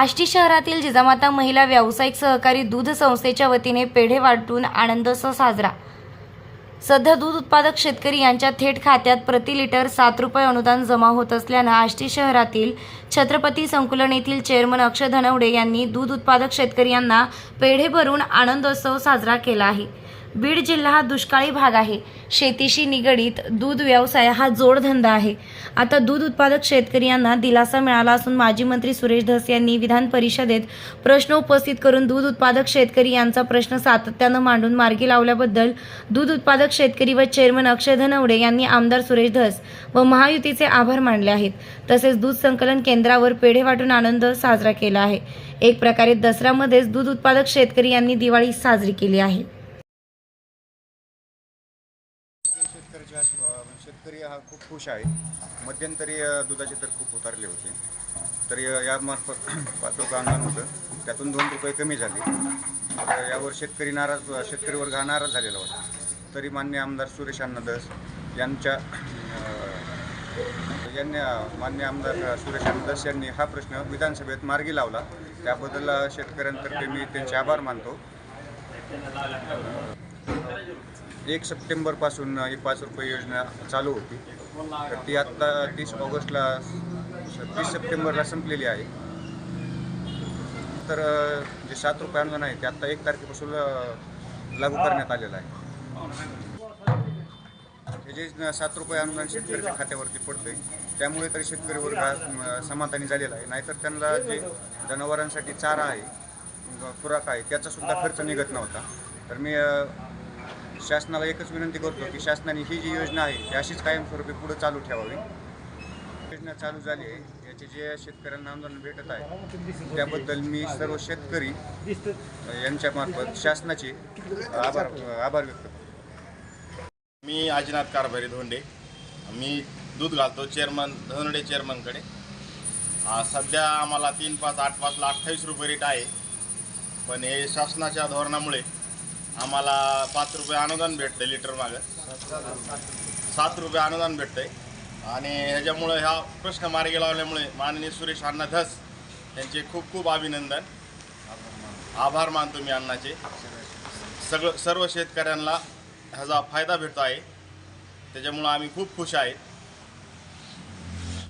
आष्टी शहरातील जिजामाता महिला व्यावसायिक सहकारी दूध संस्थेच्या वतीने पेढे वाटून आनंदोत्सव साजरा. सध्या दूध उत्पादक शेतकरी यांच्या थेट खात्यात प्रति लिटर सात रुपये अनुदान जमा होत असल्यानं आष्टी शहरातील छत्रपती संकुलन येथील चेअरमन अक्षय धनवडे यांनी दूध उत्पादक शेतकऱ्यांना पेढे भरून आनंदोत्सव साजरा केला आहे. बीड जिल्हा हा दुष्काळी भाग आहे. शेतीशी निगडीत दूध व्यवसाय हा जोडधंदा आहे. आता दूध उत्पादक शेतकऱ्यांना दिलासा मिळाला असून माजी मंत्री सुरेश धस यांनी विधान परिषदेत प्रश्न उपस्थित करून दूध उत्पादक शेतकरी यांचा प्रश्न सातत्यानं मांडून मार्गी लावल्याबद्दल दूध उत्पादक शेतकरी व चेअरमन अक्षय धनवडे यांनी आमदार सुरेश धस व महायुतीचे आभार मानले आहेत. तसेच दूध संकलन केंद्रावर पेढे वाटून आनंद साजरा केला आहे. एक प्रकारे दसऱ्यामध्येच दूध उत्पादक शेतकरी यांनी दिवाळी साजरी केली आहे. शेतकऱ्याची शेतकरी हा खूप खुश आहे. मध्यंतरी दुधाचे दर खूप उतारले होते. तरी यामार्फत पाच रुपये अनुदान होतं. त्यातून दोन रुपये कमी झाले. तर यावर शेतकरी नाराज शेतकरीवर घा हा नाराज झालेला होता. तरी मान्य आमदार सुरेश अण्णा यांच्या यांनी मान्य आमदार सुरेश अण्णा दस यांनी हा प्रश्न विधानसभेत मार्गी लावला. त्याबद्दल शेतकऱ्यांतर्फे मी त्यांचे आभार मानतो. एक सप्टेंबरपासून ही पाच रुपये योजना चालू होती. तर ती आत्ता तीस ऑगस्टला तीस सप्टेंबरला संपलेली आहे. तर जे सात रुपये अनुदान आहे ते आत्ता एक तारखेपासून लागू करण्यात आलेलं आहे. हे जे सात रुपये अनुदान शेतकऱ्याच्या खात्यावरती पडतंय त्यामुळे तरी शेतकरी वर्ग समाधानी झालेला आहे. नाहीतर त्यांना जे जनावरांसाठी चारा आहे खुराक आहे त्याचा सुद्धा खर्च निघत नव्हता. तर मी शासनाला एकच विनंती करतो की शासनाने ही जी योजना आहे ती अशीच कायमस्वरूपी पुढे चालू ठेवावी. योजना चालू झाली आहे याचे जे शेतकऱ्यांना अनुदान भेटत आहे त्याबद्दल मी सर्व शेतकरी यांच्यामार्फत शासनाचे आभार आभार व्यक्त करतो. मी आजीनाथ कारभारी धोंडे. मी दूध घालतो चेअरमन धोंडे चेअरमनकडे सध्या आम्हाला तीन पाच आठ पाचला अठ्ठावीस रुपये रेट आहे. पण हे शासनाच्या धोरणामुळे आम्हाला पाच रुपये अनुदान भेटतं लिटर मागं. सात रुपये अनुदान भेटतंय. आणि ह्याच्यामुळं ह्या प्रश्न मार्गी लावल्यामुळे माननीय सुरेश अण्णा धस यांचे खूप खूप अभिनंदन. आभार मानतो मी अण्णाचे. सगळं सर्व शेतकऱ्यांना ह्याचा फायदा भेटतो आहे. त्याच्यामुळं आम्ही खूप खुश आहेत